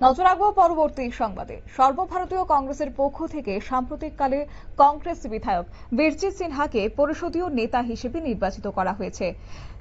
নজর রাখব পরবর্তী সংবাদে। সর্বভারতীয় কংগ্রেসের পক্ষ থেকে সাম্প্রতিককালে কংগ্রেস বিধায়ক বীরজিৎ সিনহাকে পরিষদীয় নেতা হিসেবে নির্বাচিত করা হয়েছে।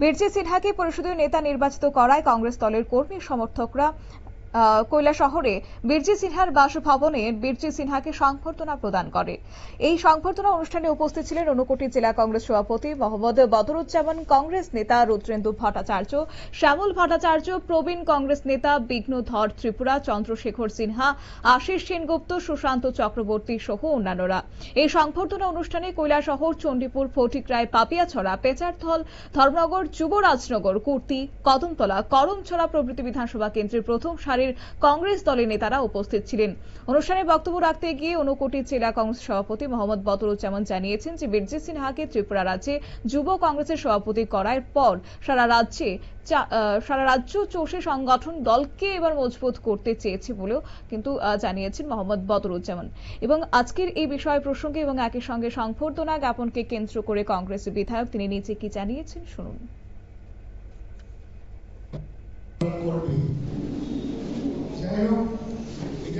বীরজিৎ সিনহাকে পরিষদীয় নেতা নির্বাচিত করায় কংগ্রেস দলের কর্মী সমর্থকরা কৈলা শহরে বীরজি সিনহার বাসভবনে বীরজি সিনহাকে সংবর্ধনা প্রদান করে। এই সংবর্ধনা অনুষ্ঠানে উপস্থিত ছিলেন ঊনকোটি জেলা কংগ্রেস সভাপতি মোহাম্মদ বদরুজ্জামান, কংগ্রেস নেতা রুদ্রেন্দু ভট্টাচার্য, শ্যামল ভট্টাচার্য, প্রবীণ কংগ্রেস নেতা বিঘ্নধর ত্রিপুরা, চন্দ্রশেখর সিনহা, আশিস সেনগুপ্ত, সুশান্ত চক্রবর্তী সহ অন্যান্যরা। এই সংবর্ধনা অনুষ্ঠানে কৈলাসহর চণ্ডীপুর, ফটিকরায়, পাপিয়াছড়া, পেচারথল, ধর্মনগর, যুবরাজনগর, কুর্তি, কদমতলা, করমছড়া প্রভৃতি বিধানসভা কেন্দ্রের প্রথম সারির কংগ্রেস দলের নেতারা উপস্থিত ছিলেন। অনুষ্ঠানে বক্তব্য রাখতে গিয়ে ঊনকোটি জেলা কংগ্রেস সভাপতি মোহাম্মদ বদরুজ্জামান জানিয়েছেন যে বীরজিৎ সিনহাকে ত্রিপুরা রাজ্যে যুব কংগ্রেসের সভাপতি করার পর সারা রাজ্যে সারা রাজ্য চষে সংগঠন দলকে এবার মজবুত করতে চেয়েছে বলেও কিন্তু জানিয়েছেন মোহাম্মদ বদরুজ্জামান। এবং আজকের এই বিষয় প্রসঙ্গে এবং একই সঙ্গে সংবর্ধনা জ্ঞাপনকে কেন্দ্র করে কংগ্রেস বিধায়ক তিনি নিচে কি জানিয়েছেন, শুনুন।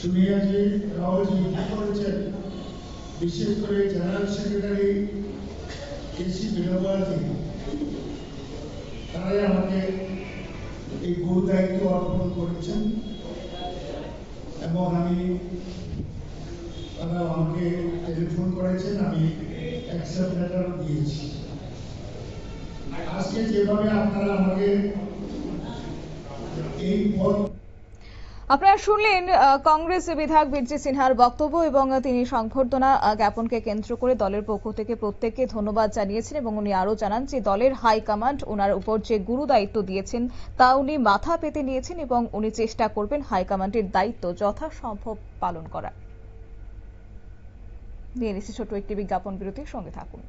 সোনিয়াজি, রাহুলজি কি করেছেন? বিশেষ করে জেনারেল সেক্রেটারি কেসি বেণুগোপালজি তারাই আমাকে এই গুরু দায়িত্ব অর্পণ করেছেন এবং আমি তারা আমাকে টেলিফোন করেছেন, আমি অ্যাকসেপ্ট লেটারও দিয়েছি। আজকে যেভাবে আপনারা আমাকে এই পদ আপনারা শুনলেন কংগ্রেস বিধায়ক বীরজি সিনহার বক্তব্য এবং তিনি সংবর্ধনা জ্ঞাপনকে কেন্দ্র করে দলের পক্ষ থেকে প্রত্যেককে ধন্যবাদ জানিয়েছেন এবং উনি আরও জানান যে দলের হাইকমান্ড ওনার উপর যে গুরু দায়িত্ব দিয়েছেন, তা উনি মাথা পেতে নিয়েছেন এবং উনি চেষ্টা করবেন হাইকমান্ডের দায়িত্ব যথাসম্ভব পালন করার। ছোট্ট একটি বিজ্ঞাপন বিরতির, সঙ্গে থাকুন।